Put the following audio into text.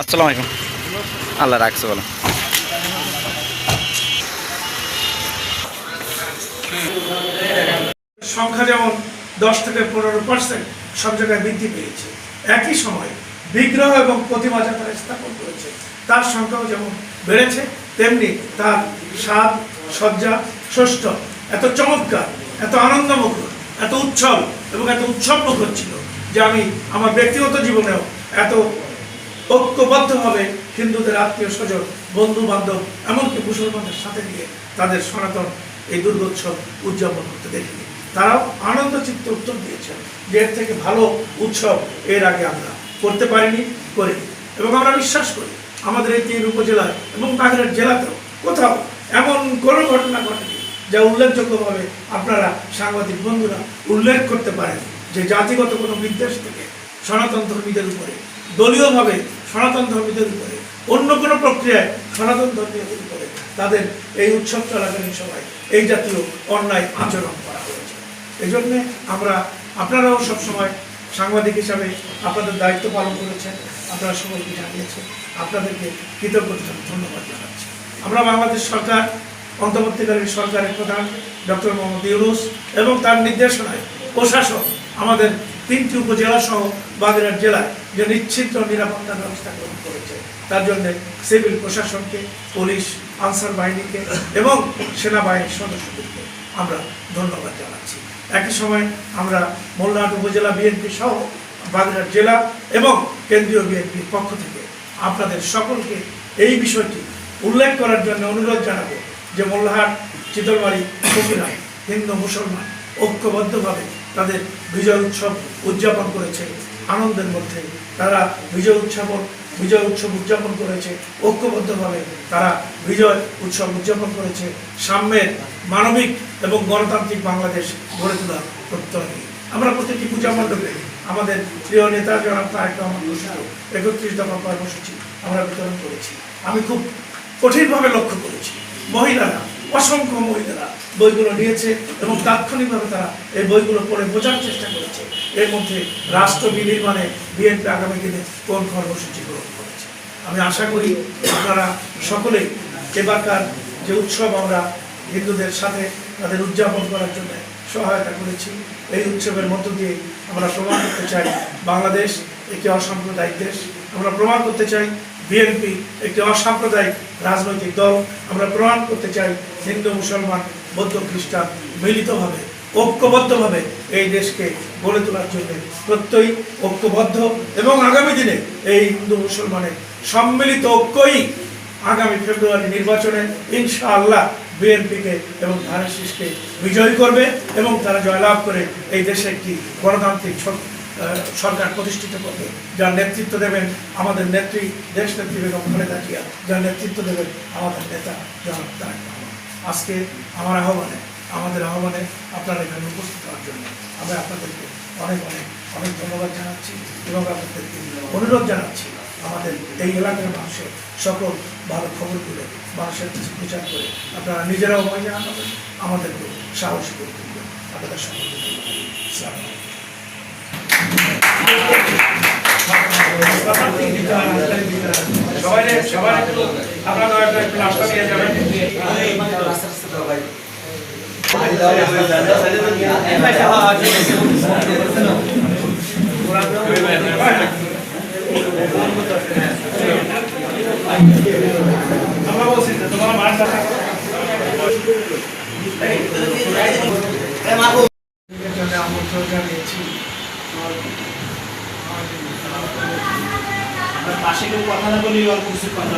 আসসালামু আলাইকুম। আল্লাহ রাখছে বলো। সংখ্যা যেমন দশ থেকে পনেরো পার্সেন্ট সব জায়গায় বৃদ্ধি পেয়েছে। একই সময় বিগ্রহ এবং প্রতিমা যারা স্থাপন করেছে তার সংখ্যাও যেমন বেড়েছে তেমনি তার স্বাদ সজ্জা ষষ্ঠ এত চমৎকার এত আনন্দমুখর এত উচ্ছল এবং এত উৎসব মুখর ছিল যে আমি আমার ব্যক্তিগত জীবনেও এত ঐক্যবদ্ধভাবে হিন্দুদের আত্মীয় স্বজন বন্ধু বান্ধব এমনকি মুসলমানদের সাথে নিয়ে তাদের সনাতন এই দুর্গোৎসব উদযাপন করতে দেখিনি। তারাও আনন্দ চিত্ত উত্তর দিয়েছেন যে এর থেকে ভালো উৎসব এর আগে আমরা করতে পারিনি, করিনি। এবং আমরা বিশ্বাস করি, আমাদের এই তিন উপজেলায় এবং বাগেরহাট জেলাতেও কোথাও এমন কোনো ঘটনা ঘটেনি যা উল্লেখযোগ্যভাবে আপনারা সাংবাদিক বন্ধুরা উল্লেখ করতে পারেন যে জাতিগত কোনো বিদ্বেষ থেকে সনাতন ধর্মীদের উপরে দলীয়ভাবে সনাতন ধর্মীদের উপরে। অন্য কোনো প্রক্রিয়ায় সনাতন ধর্মীয়দের উপরে তাদের এই উৎসব চলাকালীন সময় এই জাতীয় অন্যায় আচরণ করা হয়েছে। এই জন্যে আমরা, আপনারাও সবসময় সাংবাদিক হিসাবে আপনাদের দায়িত্ব পালন করেছেন, আপনারা সকলকে জানিয়েছেন, আপনাদেরকে কৃতজ্ঞতা, ধন্যবাদ জানাচ্ছি। আমরা বাংলাদেশ সরকার, অন্তর্বর্তীকালীন সরকারের প্রধান ডক্টর মোহাম্মদ ইউনুস এবং তার নির্দেশনায় প্রশাসক আমাদের তিনটি উপজেলা সহ বাগেরহাট জেলায় যে নিশ্চিত নিরাপত্তা ব্যবস্থা গ্রহণ করেছে। তার জন্য সিভিল প্রশাসনকে, পুলিশ, আনসার বাহিনীকে এবং সেনাবাহিনীর সদস্যদেরকে আমরা ধন্যবাদ জানাচ্ছি। একই সময় আমরা মোল্লাহাট উপজেলা বিএনপি সহ বাগেরহাট জেলা এবং কেন্দ্রীয় বিএনপির পক্ষ থেকে আপনাদের সকলকে এই বিষয়টি উল্লেখ করার জন্য অনুরোধ জানাব যে মোল্লাহাট, চিতলমারি ফকিরা হিন্দু মুসলমান ঐক্যবদ্ধভাবে তাদের বিজয় উৎসব উদযাপন করেছে। আনন্দের মধ্যে তারা বিজয় উৎসবন বিজয় উৎসব উদযাপন করেছে। ঐক্যবদ্ধভাবে তারা বিজয় উৎসব উদযাপন করেছে। সাম্যের মানবিক এবং গণতান্ত্রিক বাংলাদেশ গড়ে তোলার প্রত্যয়। আমরা প্রতিটি পূজা মণ্ডপে আমাদের প্রিয় নেতা জনাব তারেক রহমান একত্রিশ দফা কর্মসূচি আমরা বিতরণ করেছি। আমি খুব কঠিনভাবে লক্ষ্য করেছি। মহিলারা অসংখ্য মহিলারা বইগুলো নিয়েছে এবং তাৎক্ষণিকভাবে তারা এই বইগুলো পড়ে বোঝার চেষ্টা করেছে। এর মধ্যে রাষ্ট্র বিনির্মাণে বিএনপি আগামী দিনে কোন কর্মসূচি গ্রহণ করেছে? আমি আশা করি আপনারা সকলেই এবারকার যে উৎসব আমরা হিন্দুদের সাথে তাদের উদযাপন করার জন্য সহায়তা করেছি, এই উৎসবের মধ্য দিয়ে আমরা প্রমাণ করতে চাই বাংলাদেশ একটি অসাম্প্রদায়িক দেশ আমরা প্রমাণ করতে চাই বিএনপি একটি অসাম্প্রদায়িক রাজনৈতিক দল। আমরা প্রমাণ করতে চাই হিন্দু, মুসলমান, বৌদ্ধ, খ্রিস্টান মিলিতভাবে, ঐক্যবদ্ধভাবে এই দেশকে গড়ে তোলার জন্য প্রত্যয়ী, ঐক্যবদ্ধ এবং আগামী দিনে এই হিন্দু, মুসলমানের সম্মিলিত ঐক্যই আগামী ফেব্রুয়ারি নির্বাচনে ইনশাআল্লাহ বিএনপিকে এবং ধানের শীষকে বিজয়ী করবে এবং তারা জয়লাভ করে এই দেশে একটি গণতান্ত্রিক সরকার প্রতিষ্ঠিত করবে, যার নেতৃত্ব দেবেন আমাদের নেত্রী দেশ নেত্রী বেগম খালেদা জিয়া, যার নেতৃত্ব দেবেন আমাদের নেতা জনাব তারেক আজকে আমার আহ্বানে, আমাদের আহ্বানে আপনারা এখানে উপস্থিত হওয়ার জন্য আমি আপনাদেরকে অনেক অনেক অনেক ধন্যবাদ জানাচ্ছি এবং আপনাদেরকে অনুরোধ জানাচ্ছি আমাদের এই এলাকার মানুষের সকল ভালো খবরগুলো মানুষের কাছে প্রচার করে আপনারা নিজেরাও মজা আনাবেন আমাদেরকে সাহসী করে তুলবেন। আপনাদের সকলকে ধন্যবাদ। সবাই সবাই আপনারা একটু নাস্তা দিয়ে যাবেন আমরা বলছি তোমার জন্য আমন্ত্রণ জানিয়েছি পাশে কেউ কথা না বলি অল্প কিছু কথা।